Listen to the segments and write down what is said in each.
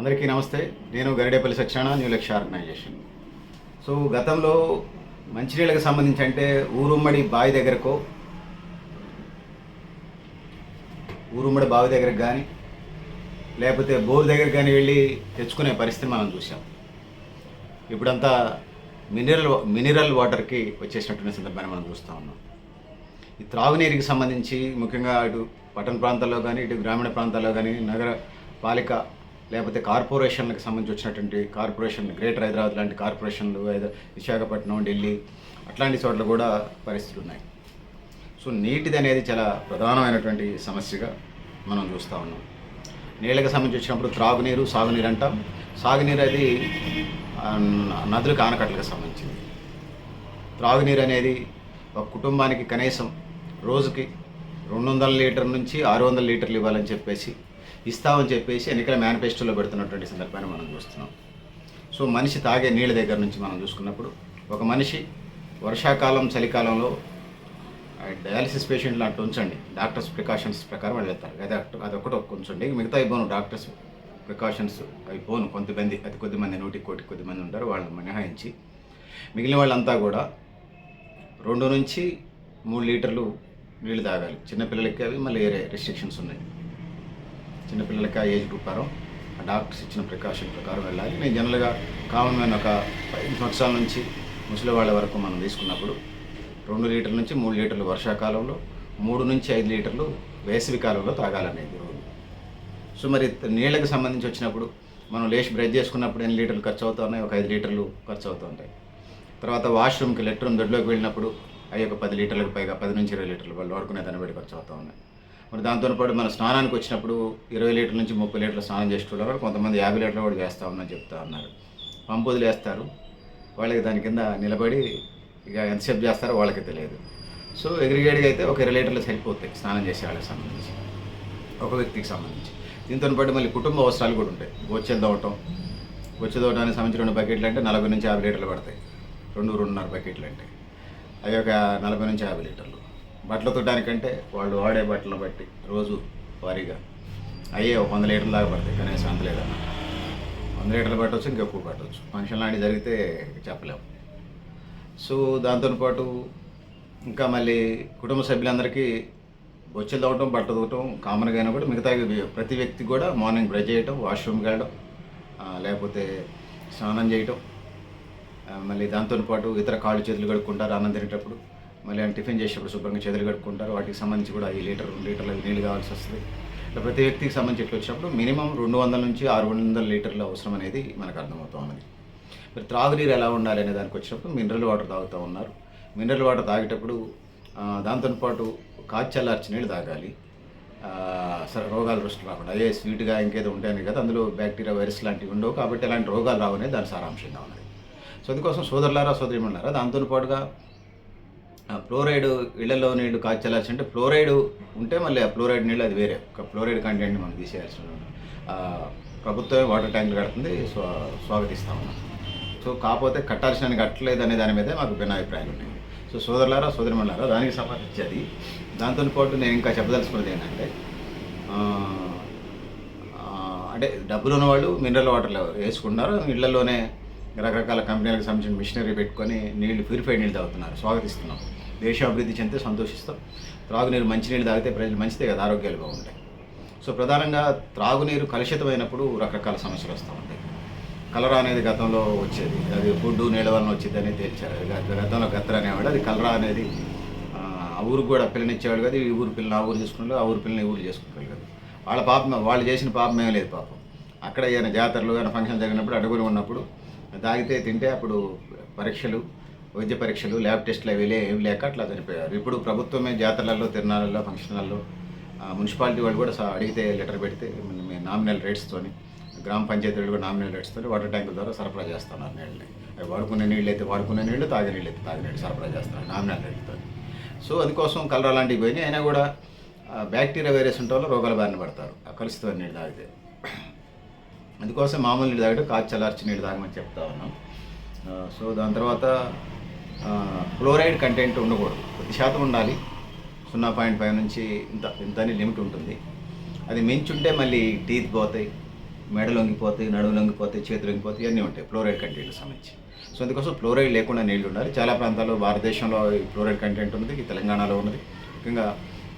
అందరికీ నమస్తే. నేను Garidepalli Satyanarayana new Lakshya organisation. So గతంలో మంచినీళ్ళకి సంబంధించి అంటే ఊరుమ్మడి బావి దగ్గరకో ఊరుమ్మడి బావి దగ్గరకు కానీ లేకపోతే బోర్ దగ్గర కానీ వెళ్ళి తెచ్చుకునే పరిస్థితి మనం చూసాం ఇప్పుడంతా మినరల్ మినరల్ వాటర్కి వచ్చేసినటువంటి సందర్భాన్ని మనం చూస్తూ ఉన్నాం. ఈ త్రాగునీరుకి సంబంధించి ముఖ్యంగా ఇటు పట్టణ ప్రాంతాల్లో కానీ ఇటు గ్రామీణ ప్రాంతాల్లో కానీ నగర పాలిక లేకపోతే కార్పొరేషన్లకు సంబంధించి వచ్చినటువంటి కార్పొరేషన్ గ్రేటర్ హైదరాబాద్ లాంటి కార్పొరేషన్లు విశాఖపట్నం ఢిల్లీ అట్లాంటి చోట్ల కూడా పరిస్థితులు ఉన్నాయి. సో నీటిది అనేది చాలా ప్రధానమైనటువంటి సమస్యగా మనం చూస్తూ ఉన్నాం. నీళ్ళకి సంబంధించి వచ్చినప్పుడు త్రాగునీరు సాగునీరు అంటాం. సాగునీరు అది నదులకు ఆనకట్టలకు సంబంధించింది. త్రాగునీరు అనేది ఒక కుటుంబానికి కనీసం రోజుకి రెండు వందల లీటర్ నుంచి ఆరు వందల లీటర్లు ఇవ్వాలని చెప్పేసి ఇస్తామని చెప్పేసి ఎన్నికల మేనిఫెస్టోలో పెడుతున్నటువంటి సందర్భాన్ని మనం చూస్తున్నాం. సో మనిషి తాగే నీళ్ళ దగ్గర నుంచి మనం చూసుకున్నప్పుడు ఒక మనిషి వర్షాకాలం చలికాలంలో డయాలసిస్ పేషెంట్లు అట్టు ఉంచండి. డాక్టర్స్ ప్రికాషన్స్ ప్రకారం వాళ్ళు వెళ్తారు. అదే అట్టు- అది ఒకటి ఉంచండి. మిగతా ఇవ్వను డాక్టర్స్ ప్రికాషన్స్ అవి పోను కొంతమంది అతి కొద్దిమంది నూటికి కోటి కొద్ది మంది ఉంటారు. వాళ్ళని మినహాయించి మిగిలిన వాళ్ళంతా కూడా రెండు నుంచి మూడు లీటర్లు నీళ్ళు తాగాలి. చిన్నపిల్లలకి అవి మళ్ళీ వేరే రెస్ట్రిక్షన్స్ ఉన్నాయి. చిన్నపిల్లలకి ఆ ఏజ్ ప్రకారం ఆ డాక్టర్స్ ఇచ్చిన ప్రికాషన్ ప్రకారం వెళ్ళాలి. నేను జనరల్గా కామన్ ఒక ఐదు సంవత్సరాల నుంచి ముసలి వాళ్ళ వరకు మనం తీసుకున్నప్పుడు రెండు లీటర్ల నుంచి మూడు లీటర్లు వర్షాకాలంలో మూడు నుంచి ఐదు లీటర్లు వేసవి కాలంలో తాగాలనేది రోజు. సో మరి నీళ్ళకి సంబంధించి వచ్చినప్పుడు మనం లేచి బ్రష్ చేసుకున్నప్పుడు ఎన్ని లీటర్లు ఖర్చు అవుతున్నాయి? ఒక ఐదు లీటర్లు ఖర్చు అవుతుంటాయి. తర్వాత వాష్రూమ్కి లెట్రూమ్ దొడ్లోకి వెళ్ళినప్పుడు అవి ఒక పది లీటర్లకు పైగా పది నుంచి ఇరవై లీటర్లు వాళ్ళు వాడుకునే దాన్ని బట్టి ఖర్చు అవుతూ ఉన్నాయి. మరి దాంతో పాటు మన స్నానానికి వచ్చినప్పుడు ఇరవై లీటర్ల నుంచి ముప్పై లీటర్లు స్నానం చేస్తున్నారు కొంతమంది యాభై లీటర్లు కూడా చేస్తా ఉందని చెప్తా ఉన్నారు. పంపు వదిలేస్తారు వాళ్ళకి దాని కింద నిలబడి ఇక ఎంతసేపు చేస్తారో వాళ్ళకి తెలియదు. సో ఎగ్రిగేట్గా అయితే ఒక ఇరవై లీటర్లు సరిపోతాయి స్నానం చేసే వాళ్ళకి సంబంధించి. ఒక వ్యక్తికి సంబంధించి. దీంతో పాటు మళ్ళీ కుటుంబ అవసరాలు కూడా ఉంటాయి. బొచ్చెలు తవ్వటం బొచ్చె తవ్వడానికి సంబంధించి రెండు బకెట్లు అంటే నలభై నుంచి యాభై లీటర్లు పడతాయి. రెండు రెండున్నర బకెట్లు అంటే. అవి ఒక నలభై నుంచి యాభై లీటర్లు. బట్టలు తుట్టడానికంటే వాళ్ళు వాడే బట్టలను బట్టి రోజు వారీగా అయ్యే ఒక వంద లీటర్ల దాకా పడతాయి. కనీసం అంత లేదన్న వంద లీటర్లు పట్టవచ్చు ఇంకా ఎక్కువ పట్టవచ్చు ఫంక్షన్ లాంటివి జరిగితే చెప్పలేము. సో దాంతో పాటు ఇంకా మళ్ళీ కుటుంబ సభ్యులందరికీ బొచ్చెలు తవ్వటం బట్టలు తవ్వటం కామన్గా అయినా కూడా మిగతా ప్రతి వ్యక్తి కూడా మార్నింగ్ బ్రష్ చేయటం వాష్రూమ్కి వెళ్ళడం లేకపోతే స్నానం చేయటం మళ్ళీ దాంతో పాటు ఇతర కాళ్ళు చేతులు కడుక్కుంటారు అన్నం తినేటప్పుడు. మళ్ళీ ఆయన టిఫిన్ చేసేటప్పుడు శుభ్రంగా చేతులు కడుక్కుంటారు. వాటికి సంబంధించి కూడా ఈ లీటర్ రెండు లీటర్ల నీళ్ళు కావాల్సి వస్తుంది. ఇట్లా ప్రతి వ్యక్తికి సంబంధించి ఇట్లా వచ్చినప్పుడు మినిమం రెండు వందల నుంచి ఆరు వందల లీటర్ల అవసరం అనేది మనకు అర్థమవుతా ఉన్నది. మరి త్రాగునీరు ఎలా ఉండాలి అనే దానికి వచ్చినప్పుడు మినరల్ వాటర్ తాగుతూ ఉన్నారు. మినరల్ వాటర్ తాగేటప్పుడు దాంతోపాటు కాచల్లార్చి నీళ్ళు తాగాలి. సరే రోగాలు దృష్టి రాకుండా. అయ్యే స్వీట్గా ఇంకేదో ఉంటాయని కదా అందులో బ్యాక్టీరియా వైరస్ లాంటివి ఉండవు కాబట్టి అలాంటి రోగాలు రావనేది దాని సారాంశంగా ఉన్నది. సో అందుకోసం సోదరులారా సోదరిమణులారా దాంతో పాటుగా ఫ్లోరైడ్ ఇళ్ళలో నీళ్ళు కాచలాల్సి అంటే ఫ్లోరైడ్ ఉంటే మళ్ళీ ఆ ఫ్లోరైడ్ నీళ్ళు అది వేరే. ఒక ఫ్లోరైడ్ కంటెంట్ని మనం తీసేయాల్సి ఉంటుంది. ప్రభుత్వమే వాటర్ ట్యాంకులు కడుతుంది. స్వా స్వాగతిస్తా ఉన్నాం సో కాకపోతే కట్టాల్సిన కట్టలేదు అనే దాని మీదే మాకు భిన్నాభిప్రాయాలు ఉన్నాయి. సో సోదరులారా సోదరిమణులారా దానికి సంబంధించి అది దాంతో పాటు నేను ఇంకా చెప్పదలుచుకున్నది ఏంటంటే అంటే డబ్బులు ఉన్నవాళ్ళు మినరల్ వాటర్లో వేసుకుంటున్నారు. ఇళ్ళలోనే రకరకాల కంపెనీలకు సంబంధించిన మిషనరీ పెట్టుకొని నీళ్ళు ప్యూరిఫైడ్ నీళ్ళు తాగుతున్నారు. స్వాగతిస్తున్నాం దేశాభివృద్ధి చెందితే సంతోషిస్తాం. త్రాగునీరు మంచినీళ్ళు తాగితే ప్రజలు మంచిదే కదా ఆరోగ్యాలు బాగుంటాయి. సో ప్రధానంగా త్రాగునీరు కలుషితమైనప్పుడు రకరకాల సమస్యలు వస్తూ ఉంటాయి. కలరా అనేది గతంలో వచ్చేది. అది ఫుడ్ నీళ్ళ వలన వచ్చింది అనేది తేల్చారు. గతంలో గత్తర అనేవాడు అది కలరా అనేది ఆ ఊరికి కూడా పిల్లనిచ్చేవాడు కదా ఈ ఊరు పిల్లని ఆ ఊరు చేసుకున్నాడు ఆ ఊరు పిల్లని ఈ ఊరు చేసుకుంటారు కదా. వాళ్ళ పాపం వాళ్ళు చేసిన పాపం ఏం లేదు పాపం. అక్కడ ఏమైనా జాతరలు ఏమైనా ఫంక్షన్ జరిగినప్పుడు అడుగులు ఉన్నప్పుడు తాగితే తింటే అప్పుడు పరీక్షలు వైద్య పరీక్షలు ల్యాబ్ టెస్ట్లు అవి ఏం లేక అట్లా చనిపోయారు. ఇప్పుడు ప్రభుత్వమే జాతరలలో తిరునాళ్ళలో ఫంక్షన్లలో మున్సిపాలిటీ వాళ్ళు కూడా అడిగితే లెటర్ పెడితే నామినల్ రేట్స్తోని గ్రామ పంచాయతీ వాళ్ళు కూడా నామినల్ రేట్స్తో వాటర్ ట్యాంకుల ద్వారా సరఫరా చేస్తున్నారు నీళ్ళని. అవి వాడుకునే నీళ్ళు అయితే వాడుకునే నీళ్ళు తాగే నీళ్ళు అయితే తాగే నీళ్ళు సరఫరా చేస్తున్నారు నామినల్ రేట్తో సో అందుకోసం కలరా లాంటివి పోయినాయి. అయినా కూడా బ్యాక్టీరియా వైరస్ ఉంటే వాళ్ళు రోగాల బారిన పడతారు. ఆ నీళ్ళు తాగితే. అందుకోసం మామూలు నీళ్ళు తాగడం కాచి చల్లార్చి నీళ్ళు తాగమని చెప్తా ఉన్నాం. సో దాని తర్వాత క్లోరైడ్ కంటెంట్ ఉండకూడదు. కొద్ది శాతం ఉండాలి. సున్నా పాయింట్ ఫైవ్ నుంచి ఇంత ఇంత అని లిమిట్ ఉంటుంది. అది మించుంటే మళ్ళీ టీత్ పోతాయి మెడ లొంగిపోతాయి నడుము లొంగిపోతాయి చేతులు లొంగిపోతాయి ఇవన్నీ ఉంటాయి ఫ్లోరైడ్ కంటెంట్కి సంబంధించి. సో అందుకోసం ఫ్లోరైడ్ లేకుండా నీళ్ళు ఉండాలి. చాలా ప్రాంతాల్లో భారతదేశంలో ఫ్లోరైడ్ కంటెంట్ ఉంది ఈ తెలంగాణలో ఉన్నది. ముఖ్యంగా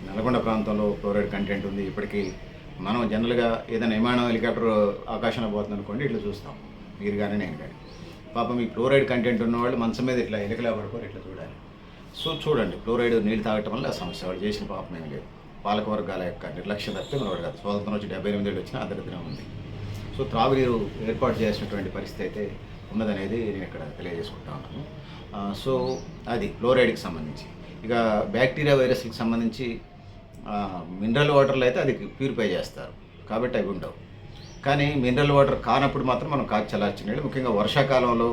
నల్గొండ ప్రాంతంలో ఫ్లోరైడ్ కంటెంట్ ఉంది. ఇప్పటికీ మనం జనరల్గా ఏదైనా విమానం హెలికాప్టర్ ఆకాశంలో పోతుంది అనుకోండి ఇట్లా చూస్తాం. మీరు కానీ నేను కానీ పాపం ఈ ఫ్లోరైడ్ కంటెంట్ ఉన్నవాళ్ళు మంచం మీద ఇట్లా ఎలకలా పడుకోరు ఇట్లా చూడాలి. సో చూడండి ఫ్లోరైడ్ నీళ్ళు తాగటం వల్ల సమస్య వాళ్ళు చేసిన పాపం ఏం లేదు. పాలక వర్గాల యొక్క నిర్లక్ష్యం తప్పితే మనవాడు కాదు. స్వాతంత్రం వచ్చి డెబ్బై ఎనిమిది ఏళ్ళు వచ్చినా అదరిద్రం ఉంది. సో త్రాగునీరు ఏర్పాటు చేసినటువంటి పరిస్థితి అయితే ఉన్నదనేది నేను ఇక్కడ తెలియజేసుకుంటా ఉన్నాను. సో అది ఫ్లోరైడ్కి సంబంధించి. ఇక బ్యాక్టీరియా వైరస్కి సంబంధించి మినరల్ వాటర్లో అయితే అది ప్యూరిఫై చేస్తారు. కాబట్టి అవి ఉండవు. కానీ మినరల్ వాటర్ కానప్పుడు మాత్రం మనం కాచి చల్లార్చిన నీళ్ళు ముఖ్యంగా వర్షాకాలంలో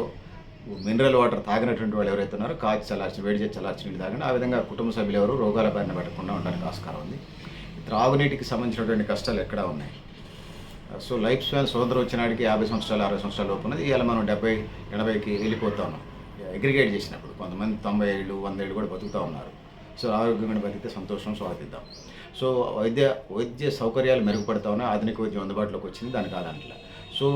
మినరల్ వాటర్ తాగినటువంటి వాళ్ళు ఎవరైతే ఉన్నారో కాచి చల్లార్చిన వేడి చేసి చల్లార్చిన నీళ్ళు తాగండి. ఆ విధంగా కుటుంబ సభ్యులు ఎవరు రోగాల బారిన పెట్టకుండా ఉండడానికి ఆస్కారం ఉంది. త్రాగునీటికి సంబంధించినటువంటి కష్టాలు ఎక్కడా ఉన్నాయి? సో లైఫ్ స్పాన్ స్వతంత్రం వచ్చినాడికి యాభై సంవత్సరాలు అరవై సంవత్సరాలు లోపు ఉన్నది. ఇవాళ మనం డెబ్బై ఎనభైకి వెళ్ళిపోతా ఉన్నాం. అగ్రిగేట్ చేసినప్పుడు కొంతమంది తొంభై ఏళ్ళు వంద ఏళ్ళు కూడా బతుకుతూ ఉన్నారు. సో ఆరోగ్యమైన బతికితే సంతోషం స్వాగతిద్దాం. సో వైద్య వైద్య సౌకర్యాలు మెరుగుపడతా ఉన్నాయి ఆధునిక వైద్యం అందుబాటులోకి వచ్చింది దాని కాదంట్లా సో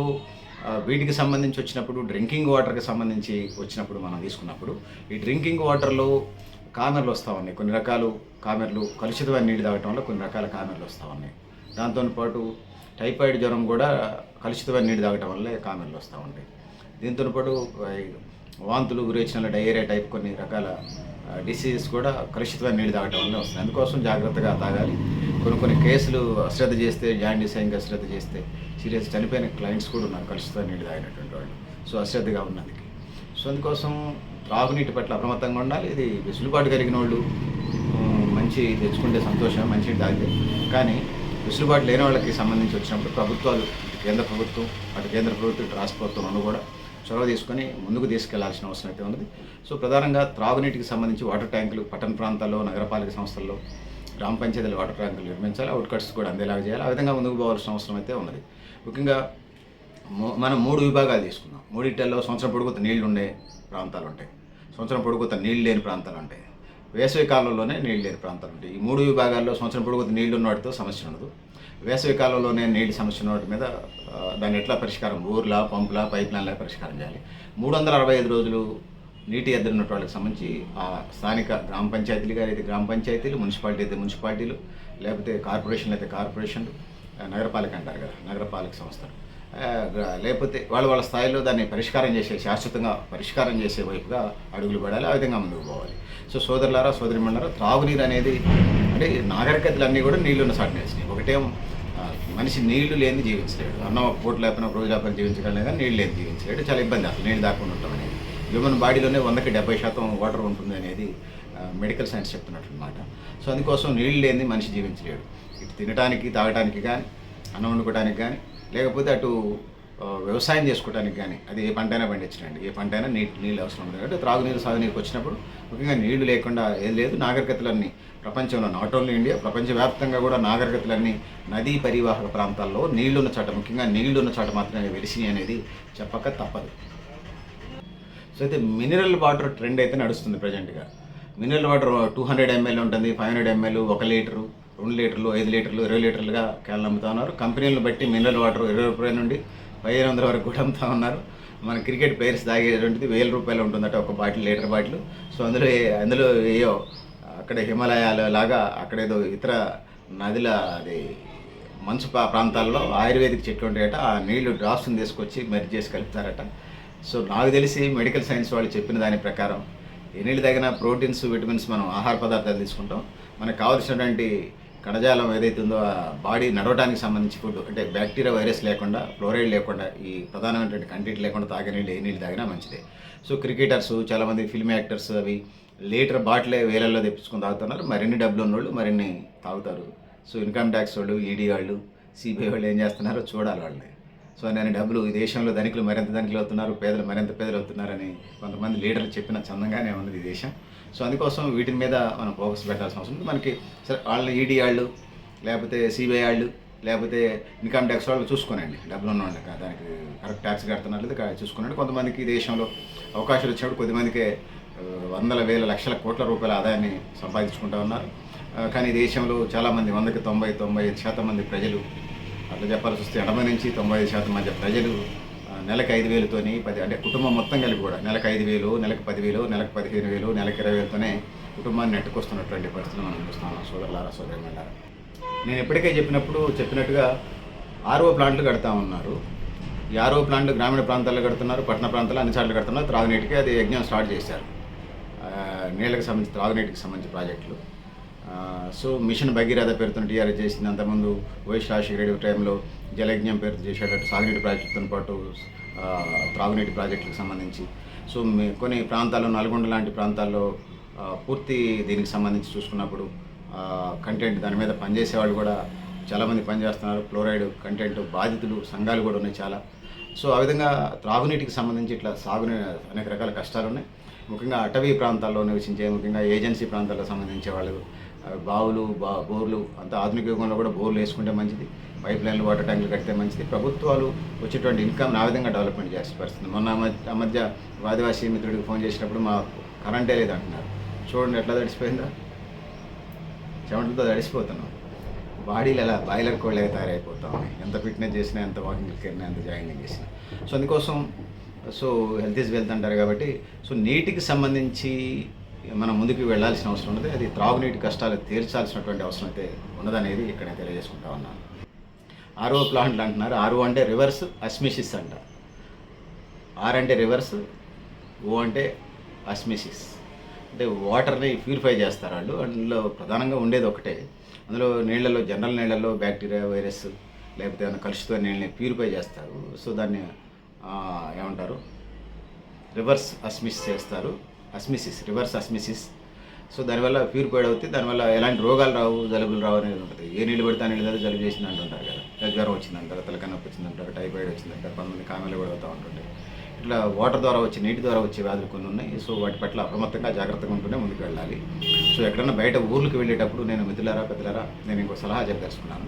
వీటికి సంబంధించి వచ్చినప్పుడు డ్రింకింగ్ వాటర్కి సంబంధించి వచ్చినప్పుడు మనం తీసుకున్నప్పుడు ఈ డ్రింకింగ్ వాటర్లో కామెర్లు వస్తూ ఉన్నాయి. కొన్ని రకాలు కామెర్లు కలుషితమైన నీళ్ళు తాగటం వల్ల కొన్ని రకాల కామెర్లు వస్తూ ఉన్నాయి. దాంతో పాటు టైఫాయిడ్ జ్వరం కూడా కలుషితమైన నీళ్ళు తాగటం వల్లే కామెర్లు వస్తూ ఉంటాయి దీంతో పాటు వాంతులు గురించిన డయేరియా టైప్ కొన్ని రకాల డిసీజెస్ కూడా కలుషితమైన నీళ్ళు తాగటం వల్ల వస్తుంది. అందుకోసం జాగ్రత్తగా తాగాలి. కొన్ని కొన్ని కేసులు అశ్రద్ధ చేస్తే జాండీస్ ఇంకా అశ్రద్ధ చేస్తే సీరియస్ చనిపోయిన క్లయింట్స్ కూడా ఉన్నారు కలుషితమైన నీళ్ళు తాగినటువంటి వాళ్ళు. సో అశ్రద్ధగా ఉన్నందుకు. సో అందుకోసం త్రాగునీటి పట్ల అప్రమత్తంగా ఉండాలి. ఇది వెసులుబాటు కలిగిన వాళ్ళు మంచి తెచ్చుకుంటే సంతోషం మంచి తాగితే. కానీ వెసులుబాటు లేని వాళ్ళకి సంబంధించి వచ్చినప్పుడు ప్రభుత్వాలు కేంద్ర ప్రభుత్వం అటు కేంద్ర ప్రభుత్వం రాష్ట్ర ప్రభుత్వం రెండు కూడా చొరవ తీసుకొని ముందుకు తీసుకెళ్ళాల్సిన అవసరం అయితే ఉన్నది. సో ప్రధానంగా త్రాగునీటికి సంబంధించి వాటర్ ట్యాంకులు పట్టణ ప్రాంతాల్లో నగరపాలక సంస్థల్లో గ్రామ పంచాయతీల వాటర్ ట్యాంకులు నిర్మించాలి. అవుట్కట్స్ కూడా అందేలాగా చేయాలి. ఆ విధంగా ముందుకు పోవాల్సిన అవసరం అయితే ఉన్నది. ముఖ్యంగా మనం మూడు విభాగాలు తీసుకున్నాం మూడిట్లలో సంవత్సరం పొడుగుత నీళ్ళు ఉండే ప్రాంతాలు ఉంటాయి. సంవత్సరం పొడుగుత నీళ్ళు లేని ప్రాంతాలు ఉంటాయి. వేసవి కాలంలోనే నీళ్ళు లేని ప్రాంతాలు ఉంటాయి. ఈ మూడు విభాగాల్లో సంవత్సరం పొడుగుత నీళ్ళు ఉన్న వాటితో సమస్య ఉండదు. వేసవికాలంలోనే నీటి సమస్య ఉన్న వాటి మీద దాన్ని ఎట్లా పరిష్కారం? ఊర్లా పంపులా పైప్ లైన్లా పరిష్కారం చేయాలి. మూడు వందల అరవై ఐదు రోజులు నీటి ఎద్దరు ఉన్న వాళ్ళకి సంబంధించి ఆ స్థానిక గ్రామ పంచాయతీలు గారు అయితే గ్రామ పంచాయతీలు మున్సిపాలిటీ అయితే మున్సిపాలిటీలు లేకపోతే కార్పొరేషన్లు అయితే కార్పొరేషన్లు నగరపాలక నగరపాలిక అంటారు కదా నగరపాలక సంస్థలు. లేకపోతే వాళ్ళ వాళ్ళ స్థాయిలో దాన్ని పరిష్కారం చేసే శాశ్వతంగా పరిష్కారం చేసే వైపుగా అడుగులు పడాలి ఆ విధంగా ముందుకు పోవాలి. సో సోదరులారా సోదరిమణులారా త్రాగునీరు అనేది అంటే నాగరికతలన్నీ కూడా నీళ్ళున్న సాటి నేసినాయి ఒకటేం మనిషి నీళ్ళు లేని జీవించలేడు. అన్నం ఒక పూట లేకపోయినా ఒక రోజు లేకపోయినా జీవించగలనే కానీ నీళ్ళు లేని జీవించలేడు. చాలా ఇబ్బంది అసలు నీళ్ళు దాకుండా ఉంటాం అనేది. హ్యూమన్ బాడీలోనే వందకి డెబ్బై శాతం వాటర్ ఉంటుంది అనేది మెడికల్ సైన్స్ చెప్తున్నట్టు అనమాట సో అందుకోసం నీళ్ళు లేని మనిషి జీవించలేడు. ఇటు తినడానికి తాగడానికి కానీ అన్నం వండుకోవడానికి కానీ లేకపోతే అటు వ్యవసాయం చేసుకోవడానికి కానీ అది ఏ పంట అయినా పండించండి. ఏ పంట అయినా నీటి నీళ్ళు అవసరం ఉంది కాబట్టి త్రాగునీరు సాగునీరుకి వచ్చినప్పుడు ముఖ్యంగా నీళ్ళు లేకుండా ఏం లేదు. నాగరికతలన్నీ ప్రపంచంలో నాట్ ఓన్లీ ఇండియా ప్రపంచవ్యాప్తంగా కూడా నాగరికతలన్నీ నదీ పరివాహక ప్రాంతాల్లో నీళ్ళున్న చోట ముఖ్యంగా నీళ్ళున్న చోట మాత్రమే వెలిసినాయి అనేది చెప్పక తప్పదు. సో అయితే మినరల్ వాటర్ ట్రెండ్ అయితే నడుస్తుంది ప్రజెంట్గా. Mineral water two hundred ML ఉంటుంది ఫైవ్ హండ్రెడ్ ఎంఎల్ ఒక లీటరు రెండు లీటర్లు ఐదు లీటర్లు ఇరవై లీటర్లుగా క్యాన్లు అమ్ముతా ఉన్నారు. కంపెనీలను బట్టి మినరల్ వాటర్ ఇరవై రూపాయల నుండి పదిహేను వందల వరకు కూడా అమ్ముతా ఉన్నారు. మన క్రికెట్ ప్లేయర్స్ తాగేటువంటిది వేల రూపాయలు ఉంటుందట ఒక బాటిల్ లీటర్ బాటిల్. సో అందులో అందులో ఏయో అక్కడ హిమాలయాలు లాగా అక్కడ ఏదో ఇతర నదుల అది మంచు ప్రాంతాల్లో ఆయుర్వేదిక్ చెట్లు ఉంటాయట. ఆ నీళ్ళు డ్రాప్స్ని తీసుకొచ్చి మెర్జ్ చేసి కలుపుతారట. సో నాకు తెలిసి మెడికల్ సైన్స్ వాళ్ళు చెప్పిన దాని ప్రకారం ఏ నీళ్ళు తగిన ప్రోటీన్స్ విటమిన్స్ మనం ఆహార పదార్థాలు తీసుకుంటాం. మనకు కావాల్సినటువంటి కణజాలం ఏదైతే ఉందో ఆ బాడీ నడవడానికి సంబంధించి ఫుడ్ అంటే బ్యాక్టీరియా వైరస్ లేకుండా ఫ్లోరైడ్ లేకుండా ఈ ప్రధానమైనటువంటి కంటెంట్ లేకుండా తాగే నీళ్ళు ఏ నీళ్ళు తాగినా మంచిదే. సో క్రికెటర్స్ చాలామంది ఫిల్మ్ యాక్టర్స్ అవి లీటర్ బాటిలే వేలల్లో తెప్పించుకొని తాగుతున్నారు. మరిన్ని డబ్బులు ఉన్నోళ్ళు మరిన్ని తాగుతారు. సో ఇన్కమ్ ట్యాక్స్ వాళ్ళు ఈడీ వాళ్ళు సిబిఐ వాళ్ళు ఏం చేస్తున్నారో చూడాలి వాళ్ళని. సో నేను డబ్బులు ఈ దేశంలో ధనికులు మరింత ధనికులు అవుతున్నారు పేదలు మరింత పేదలు అవుతున్నారని కొంతమంది లీడర్లు చెప్పిన చందంగానే ఉన్నది ఈ దేశం. సో అందుకోసం వీటి మీద మనం ఫోకస్ పెట్టాల్సిన అవసరం ఉంది. మనకి సరే వాళ్ళు ఈడీ వాళ్ళు లేకపోతే సిబిఐ వాళ్ళు లేకపోతే ఇన్కమ్ ట్యాక్స్ వాళ్ళు చూసుకోనండి. డబ్బులు ఉన్న వాళ్ళకి దానికి కరెక్ట్ ట్యాక్స్ కడుతున్నారు లేదా చూసుకోనండి. కొంతమందికి దేశంలో అవకాశాలు వచ్చినప్పుడు కొద్దిమందికే వందల వేల లక్షల కోట్ల రూపాయల ఆదాయాన్ని సంపాదించుకుంటూ ఉన్నారు. కానీ దేశంలో చాలామంది వందకి తొంభై తొంభై ఐదు శాతం మంది ప్రజలు అట్లా చెప్పాల్సి వస్తే ఎనభై నుంచి తొంభై ఐదు శాతం మధ్య ప్రజలు నెలకు ఐదు వేలతోని పది అంటే కుటుంబం మొత్తం కలిపి కూడా నెలకు ఐదు వేలు నెలకు పదివేలు నెలకు పదిహేను వేలు నెలకు ఇరవై వేలతోనే కుటుంబాన్ని నెట్టుకొస్తున్నటువంటి పరిస్థితులు మనం చూస్తున్నాం. సోదరులారా సోదరులారా నేను ఇప్పటికే చెప్పినప్పుడు చెప్పినట్టుగా ఆర్ఓ ప్లాంట్లు కడతా ఉన్నారు. ఈ ఆర్ఓ ప్లాంట్లు గ్రామీణ ప్రాంతాల్లో కడుతున్నారు పట్టణ ప్రాంతాల్లో అన్ని చోట్ల కడుతున్నారు. త్రాగునీటికి అది యజ్ఞం స్టార్ట్ చేశారు. నీళ్ళకి సంబంధించి త్రాగునీటికి సంబంధించి ప్రాజెక్టులు. సో మిషన్ భగీరథ పేరుతో టీఆర్ఎస్ చేసింది. అంతకుముందు వైఎస్ రాజశేఖర రెడ్డి టైంలో జలయజ్ఞం పేరు చేసేటట్టు సాగునీటి ప్రాజెక్టుతో పాటు త్రాగునీటి ప్రాజెక్టులకు సంబంధించి. సో కొన్ని ప్రాంతాల్లో నల్గొండ లాంటి ప్రాంతాల్లో పూర్తి దీనికి సంబంధించి చూసుకున్నప్పుడు కంటెంట్ దాని మీద పనిచేసే వాళ్ళు కూడా చాలామంది పనిచేస్తున్నారు. ఫ్లోరైడ్ కంటెంట్ బాధితులు సంఘాలు కూడా ఉన్నాయి చాలా. సో ఆ విధంగా త్రాగునీటికి సంబంధించి ఇట్లా సాగునీ అనేక రకాల కష్టాలు ఉన్నాయి ముఖ్యంగా అటవీ ప్రాంతాల్లో నివసించే ముఖ్యంగా ఏజెన్సీ ప్రాంతాలకు సంబంధించే వాళ్ళు బావులు బా బోర్లు అంత ఆధునిక యుగంలో కూడా బోర్లు వేసుకుంటే మంచిది. పైప్ లైన్లు వాటర్ ట్యాంకులు కడితే మంచిది. ప్రభుత్వాలు వచ్చేటువంటి ఇన్కమ్ ఆ విధంగా డెవలప్మెంట్ చేసే పరిస్థితి. మొన్న ఆ మధ్య- ఆ మధ్య ఆదివాసీ మిత్రుడికి ఫోన్ చేసినప్పుడు మా కరెంటే లేదు అంటున్నారు చూడండి ఎట్లా తడిసిపోయిందా. చెమటలతో తడిసిపోతున్నాం. బాడీలు ఎలా బాయిలర్ కోళ్ళగా తయారైపోతాం ఎంత ఫిట్నెస్ చేసినా ఎంత వాకింగ్ వెళ్ళినా ఎంత జాగింగ్ చేసినా. సో అందుకోసం సో హెల్త్ ఈజ్ వెల్త్ అంటారు కాబట్టి సో నీటికి సంబంధించి మనం ముందుకు వెళ్ళాల్సిన అవసరం ఉన్నది. అది త్రాగునీటి కష్టాలు తీర్చాల్సినటువంటి అవసరం అయితే ఉన్నదనేది ఇక్కడ నేను తెలియజేసుకుంటా ఉన్నాను. ఆర్ఓ ప్లాంట్లు అంటున్నారు. ఆర్ఓ అంటే రివర్స్ అస్మిసిస్ అంట. ఆర్ అంటే రివర్స్ ఓ అంటే అస్మిసిస్. అంటే వాటర్ని ప్యూరిఫై చేస్తారు వాళ్ళు. అందులో ప్రధానంగా ఉండేది ఒకటే. అందులో నీళ్ళలో జనరల్ నీళ్ళలో బ్యాక్టీరియా వైరస్ లేకపోతే ఏమైనా కలుషిత నీళ్ళని ప్యూరిఫై చేస్తారు. సో దాన్ని ఏమంటారు? రివర్స్ అస్మిస్ చేస్తారు. Osmosis reverse osmosis. సో దానివల్ల ప్యూరిఫైడ్ అవుతుంది దానివల్ల ఎలాంటి రోగాలు రావు జలుబులు రావు అనేది ఉంటుంది. ఏ నీళ్ళు పెడితే నీళ్ళు కదా జలుబు చేసింది అంటుంటారు కదా. లేదా జ్వరం వచ్చిందంటారు తలకనొప్పి వచ్చిందంటారు టైఫాయిడ్ వచ్చిందంటారు కొంతమంది కామెలు కూడా అవుతూ ఉంటుంటాయి. ఇట్లా వాటర్ ద్వారా వచ్చే నీటి ద్వారా వచ్చే వ్యాధులు కొన్ని ఉన్నాయి. సో వాటి పట్ల అప్రమత్తంగా జాగ్రత్తగా ఉంటూనే ముందుకు వెళ్ళాలి. సో ఎక్కడన్నా బయట ఊర్లకు వెళ్ళేటప్పుడు నేను మిథులారా పెద్దలారా నేను ఇంకో సలహా చెప్పదలుచుకున్నాను.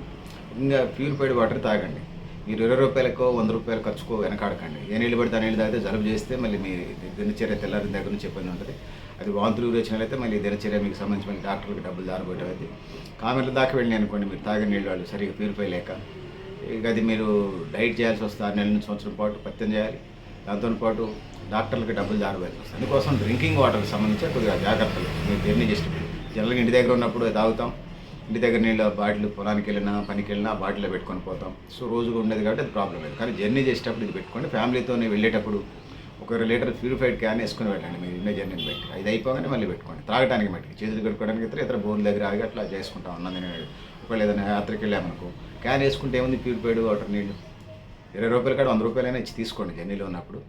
ఇంకా ప్యూరిఫైడ్ వాటర్ తాగండి. మీరు ఇరవై రూపాయలకో వంద రూపాయలు ఖర్చుకో వెనకాడకండి. ఏ నీళ్ళు పడితే ఆ నీళ్ళు తాగితే జలుబు చేస్తే మళ్ళీ మీ దినచర్య తెల్లారి దగ్గర నుంచి ఇబ్బంది ఉంటుంది అది వాంతులు వచ్చినట్లయితే మళ్ళీ దినచర్య మీకు సంబంధించి మళ్ళీ డాక్టర్కి డబ్బులు దారిపోయటం అయితే కామెర్ల దాకా వెళ్ళి అనుకోండి మీరు తాగిన నీళ్ళు వాళ్ళు సరిగ్గా ప్యూరిఫై లేక. ఇక అది మీరు డైట్ చేయాల్సి వస్తే ఆరు నెలల నుంచి సంవత్సరం పాటు పత్యం చేయాలి. దాంతో పాటు డాక్టర్లకు డబ్బులు దారిపోయాల్సి వస్తుంది. అందుకోసం డ్రింకింగ్ వాటర్కి సంబంధించి కొద్దిగా జాగ్రత్తలు. మీరు జర్నీ చేసినప్పుడు జనరల్గా ఇంటి దగ్గర ఉన్నప్పుడు తాగుతాం. ఇంటి దగ్గర నీళ్ళ బాటిల్ పొలానికి వెళ్ళినా పనికి వెళ్ళినా ఆ బాటిల్లో పెట్టుకొని పోతాం. సో రోజుగా ఉండేది కాబట్టి అది ప్రాబ్లం లేదు. కానీ జర్నీ చేసేటప్పుడు ఇది పెట్టుకోండి. ఫ్యామిలీతోనే వెళ్ళేటప్పుడు ఒక లీటర్ ప్యూరిఫైడ్ క్యాన్ వేసుకుని వెళ్ళండి మీరు ఇండియా జర్నీని పెట్టి. అది అయిపోగానే మళ్ళీ పెట్టుకోండి. త్రాగడానికి మట్టి. చేతులు కట్టుకోవడానికి ఇతర ఇతర బోర్ల దగ్గర ఆగి అట్లా చేసుకుంటాం. ఉన్నాను నేను ఒకవేళ ఏదైనా యాత్రకి వెళ్ళామనుకో. క్యాన్ వేసుకుంటే ఏముంది ప్యూరిఫైడ్ వాటర్ నీళ్ళు? ఇరవై రూపాయలు కాడ వంద రూపాయలైనా ఇచ్చి తీసుకోండి జర్నీలో ఉన్నప్పుడు.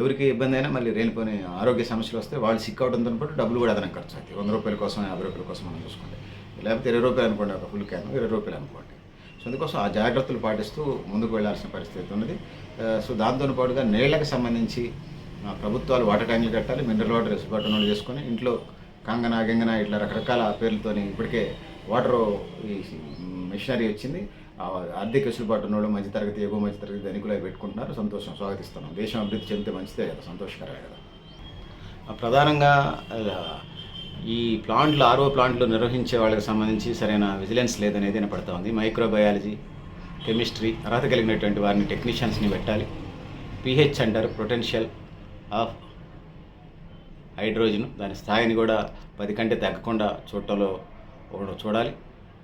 ఎవరికి ఇబ్బంది అయినా మళ్ళీ రేలిపోయిన ఆరోగ్య సమస్యలు వస్తే వాళ్ళు సిక్ అవడంతో పాటు డబ్బులు కూడా అదనం ఖర్చు అవుతాయి. వంద రూపాయల కోసం యాభై రూపాయల కోసం మనం చూసుకోండి లేకపోతే ఇరవై రూపాయలు అనుకోండి ఒక ఫుల్ క్యాన్ ఇరవై రూపాయలు అనుకోండి. సో అందుకోసం ఆ జాగ్రత్తలు పాటిస్తూ ముందుకు వెళ్ళాల్సిన పరిస్థితి ఉన్నది. సో దాంతో పాటుగా నీళ్ళకు సంబంధించి ప్రభుత్వాలు వాటర్ ట్యాంకులు కట్టాలి మినరల్ వాటర్ ఎసుబాటు చేసుకొని ఇంట్లో కంగన గంగన ఇట్లా రకరకాల పేర్లతోని ఇప్పటికే వాటర్ ఈ మిషనరీ వచ్చింది. ఆర్థిక వెసులుబాటు ఉన్నోళ్ళు మధ్య తరగతి ఎగువ మధ్య తరగతి ధనికులు అవి పెట్టుకుంటున్నారు. సంతోషం స్వాగతిస్తున్నాం. దేశం అభివృద్ధి చెందితే మంచిదే కదా సంతోషకరమే కదా. ప్రధానంగా ఈ ప్లాంట్లు ఆర్ఓ ప్లాంట్లు నిర్వహించే వాళ్ళకి సంబంధించి సరైన విజిలెన్స్ లేదనేది వినపడతా ఉంది. మైక్రోబయాలజీ కెమిస్ట్రీ అర్హత కలిగినటువంటి వారిని టెక్నీషియన్స్ని పెట్టాలి. పిహెచ్ అంటారు పొటెన్షియల్ ఆఫ్ హైడ్రోజన్ దాని స్థాయిని కూడా పది కంటే తగ్గకుండా చూడటంలో చూడాలి.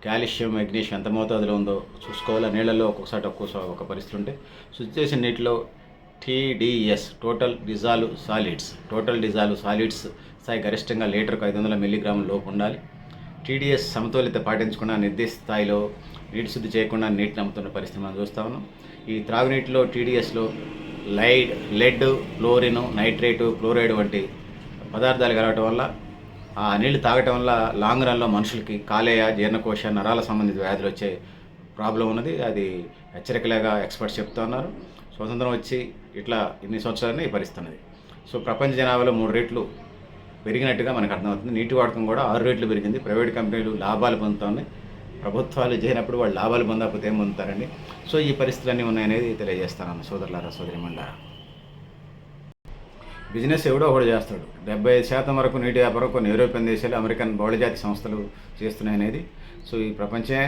కాల్షియం మెగ్నీషియం ఎంత మోతాదులో ఉందో చూసుకోవాలి. నీళ్ళల్లో ఒక్కొక్కసారి ఒక్కోసారి ఒక పరిస్థితి ఉంటే శుద్ధి చేసిన నీటిలో TDS total dissolved solids. Total dissolved solids స్థాయి గరిష్టంగా లీటర్కు ఐదు వందల మిల్లీగ్రాముల లోపు ఉండాలి. టీడీఎస్ సమతుల్యత పాటించకుండా నిర్దిష్ట స్థాయిలో నీటి శుద్ధి చేయకుండా నీటిని అమ్ముతున్న పరిస్థితి మనం చూస్తా ఉన్నాం. ఈ త్రాగునీటిలో టీడీఎస్లో lead lead fluorine nitrate chloride వంటి పదార్థాలు కలగటం వల్ల ఆ నీళ్ళు తాగటం వల్ల లాంగ్ రన్లో మనుషులకి కాలేయ జీర్ణకోశ నరాల సంబంధిత వ్యాధులు వచ్చే ప్రాబ్లం ఉన్నది. అది హెచ్చరికలాగా ఎక్స్పర్ట్స్ చెప్తున్నారు స్వతంత్రం వచ్చి ఇట్లా ఇన్ని సంవత్సరాలని భరిస్తున్నది సో ప్రపంచ జనాభాలో మూడు రెట్లు పెరిగినట్టుగా మనకు అర్థమవుతుంది. నీటి వాడకం కూడా ఆరు రేట్లు పెరిగింది. ప్రైవేట్ కంపెనీలు లాభాలు పొందుతా ఉన్నాయి ప్రభుత్వాలు చేయనప్పుడు వాళ్ళు లాభాలు పొందకపోతే ఏం పొందుతారండి? సో ఈ పరిస్థితులన్నీ ఉన్నాయనేది తెలియజేస్తాను సోదరులారా సోదరిమల్లారా బిజినెస్ ఎవడో ఒకడు చేస్తాడు. డెబ్బై ఐదు శాతం వరకు నీటి వ్యాపారం కొన్ని యూరోపియన్ దేశాలు అమెరికన్ బౌళజాతి సంస్థలు చేస్తున్నాయి అనేది సో ఈ ప్రపంచమే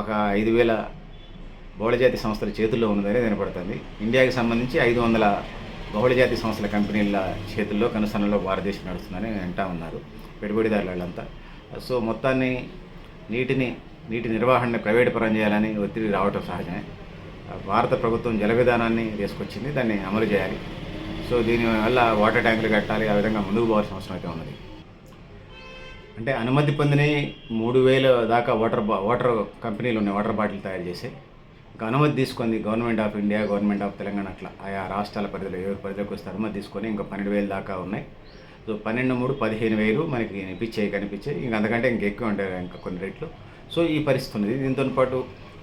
ఒక ఐదు వేల బహుళజాతి సంస్థల చేతుల్లో ఉన్నదని వినపడుతుంది. ఇండియాకి సంబంధించి ఐదు వందల బహుళజాతి సంస్థల కంపెనీల చేతుల్లో కనుసనలో భారతదేశం నడుస్తుందని వింటా ఉన్నారు పెట్టుబడిదారులంతా. సో మొత్తాన్ని నీటిని నీటి నిర్వహణని ప్రైవేట్ పరం చేయాలని ఒత్తిడి రావటం సహజమే. భారత ప్రభుత్వం జల విధానాన్ని తీసుకొచ్చింది దాన్ని అమలు చేయాలి. సో దీనివల్ల వాటర్ ట్యాంకులు కట్టాలి ఆ విధంగా ముందుకు పోవాల్సిన అవసరం అయితే ఉన్నది. అంటే అనుమతి పొందిన మూడు వేల దాకా వాటర్ బా వాటర్ కంపెనీలు ఉన్నాయి వాటర్ బాటిల్ తయారు చేసే. అనుమతి తీసుకుంది government of India government of Telangana అట్లా. ఆయా రాష్ట్రాల పరిధిలో ఎవరి పరిధిలోకి వస్తే అనుమతి తీసుకొని ఇంకా పన్నెండు వేలు దాకా ఉన్నాయి. సో పన్నెండు మూడు పదిహేను వేలు మనకి కనిపించాయి కనిపించాయి. ఇంకా అందుకంటే ఇంకా ఎక్కువ ఉంటాయి ఇంకా కొన్ని రేట్లు. సో ఈ పరిస్థితి ఉంది. దీంతో పాటు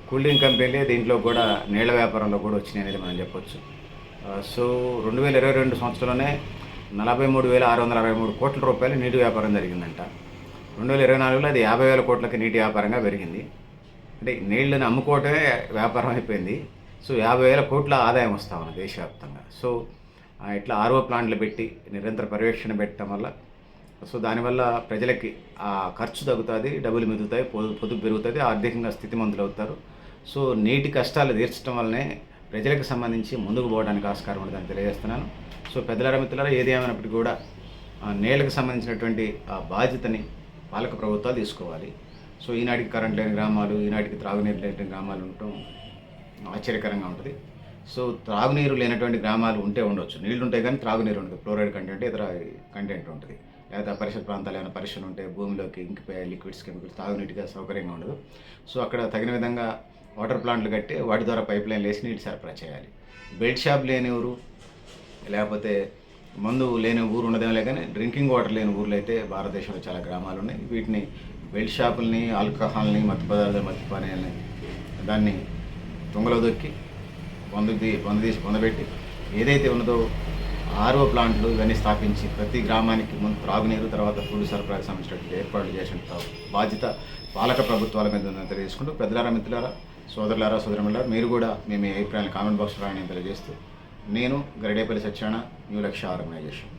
కూల్ డ్రింక్ కంపెనీలే దీంట్లో కూడా నీళ్ళ వ్యాపారంలో కూడా వచ్చినాయి అనేది మనం చెప్పొచ్చు. సో రెండు వేల ఇరవై రెండు సంవత్సరంలోనే నలభై మూడు వేల ఆరు వందల అరవై మూడు కోట్ల రూపాయలు నీటి వ్యాపారం జరిగిందంట. రెండు వేల ఇరవై నాలుగులో అది యాభై వేల కోట్లకి నీటి వ్యాపారంగా పెరిగింది. అంటే నీళ్ళని అమ్ముకోవటమే వ్యాపారం అయిపోయింది. సో యాభై వేల కోట్ల ఆదాయం వస్తా ఉంది దేశవ్యాప్తంగా. సో ఇట్లా ఆర్ఓ ప్లాంట్లు పెట్టి నిరంతర పర్యవేక్షణ పెట్టడం వల్ల సో దానివల్ల ప్రజలకి ఆ ఖర్చు తగ్గుతుంది డబ్బులు మిగులుతాయి పొదుపు పొదుపు పెరుగుతుంది ఆర్థికంగా స్థితిమంతులు అవుతారు సో నీటి కష్టాలు తీర్చడం వల్లనే ప్రజలకు సంబంధించి ముందుకు పోవడానికి ఆస్కారం ఉంటుందని తెలియజేస్తున్నాను. సో పెద్దలారా మిత్రులారా ఏది ఏమైనప్పటికీ కూడా నేలకు సంబంధించినటువంటి ఆ బాధ్యతని పాలక ప్రభుత్వాలు తీసుకోవాలి. సో ఈనాటికి కరెంట్ లేని గ్రామాలు ఈనాటికి త్రాగునీరు లేని గ్రామాలు ఉండటం ఆశ్చర్యకరంగా ఉంటుంది. సో త్రాగునీరు లేనటువంటి గ్రామాలు ఉంటే ఉండొచ్చు. నీళ్ళు ఉంటాయి కానీ త్రాగునీరు ఉండదు. ఫ్లోరైడ్ కంటెంట్ ఇతర కంటెంట్ ఉంటుంది. లేదా పరిసర ప్రాంతాలు ఏమైనా పరిశ్రమలు ఉంటే భూమిలోకి ఇంకిపోయే లిక్విడ్స్ కెమికల్స్ తాగునీటిగా సౌకర్యంగా ఉండదు. సో అక్కడ తగిన విధంగా వాటర్ ప్లాంట్లు కట్టి వాటి ద్వారా పైప్ లైన్ వేసి నీటి సరఫరా చేయాలి. బెడ్ షాప్ లేని ఊరు లేకపోతే మందు లేని ఊరు ఉన్నదేమో కానీ డ్రింకింగ్ వాటర్ లేని ఊర్లు అయితే భారతదేశంలో చాలా గ్రామాలు ఉన్నాయి. వీటిని బెల్ట్ షాపుల్ని ఆల్కహాల్ని మత్తు పదార్థాలు మత్తుపానీయాలని దాన్ని తుంగలో దొక్కి పొందు పొంద తీసి పొందబెట్టి ఏదైతే ఉన్నదో ఆర్ఓ ప్లాంట్లు ఇవన్నీ స్థాపించి ప్రతి గ్రామానికి ముందు త్రాగునీరు తర్వాత ఫుడ్ సరఫరాకు సంబంధించినటువంటి ఏర్పాట్లు చేసిన బాధ్యత పాలక ప్రభుత్వాల మీద ఉందని తెలియజేసుకుంటూ పెద్దలారా మిత్రులారా సోదరులారా సోదరులారా మీరు కూడా మేము మీ అభిప్రాయాన్ని కామెంట్ బాక్స్లో రాయని తెలియజేస్తూ నేను గరిడేపల్లి సత్యాన న్యూ లక్ష్య ఆర్గనైజేషన్.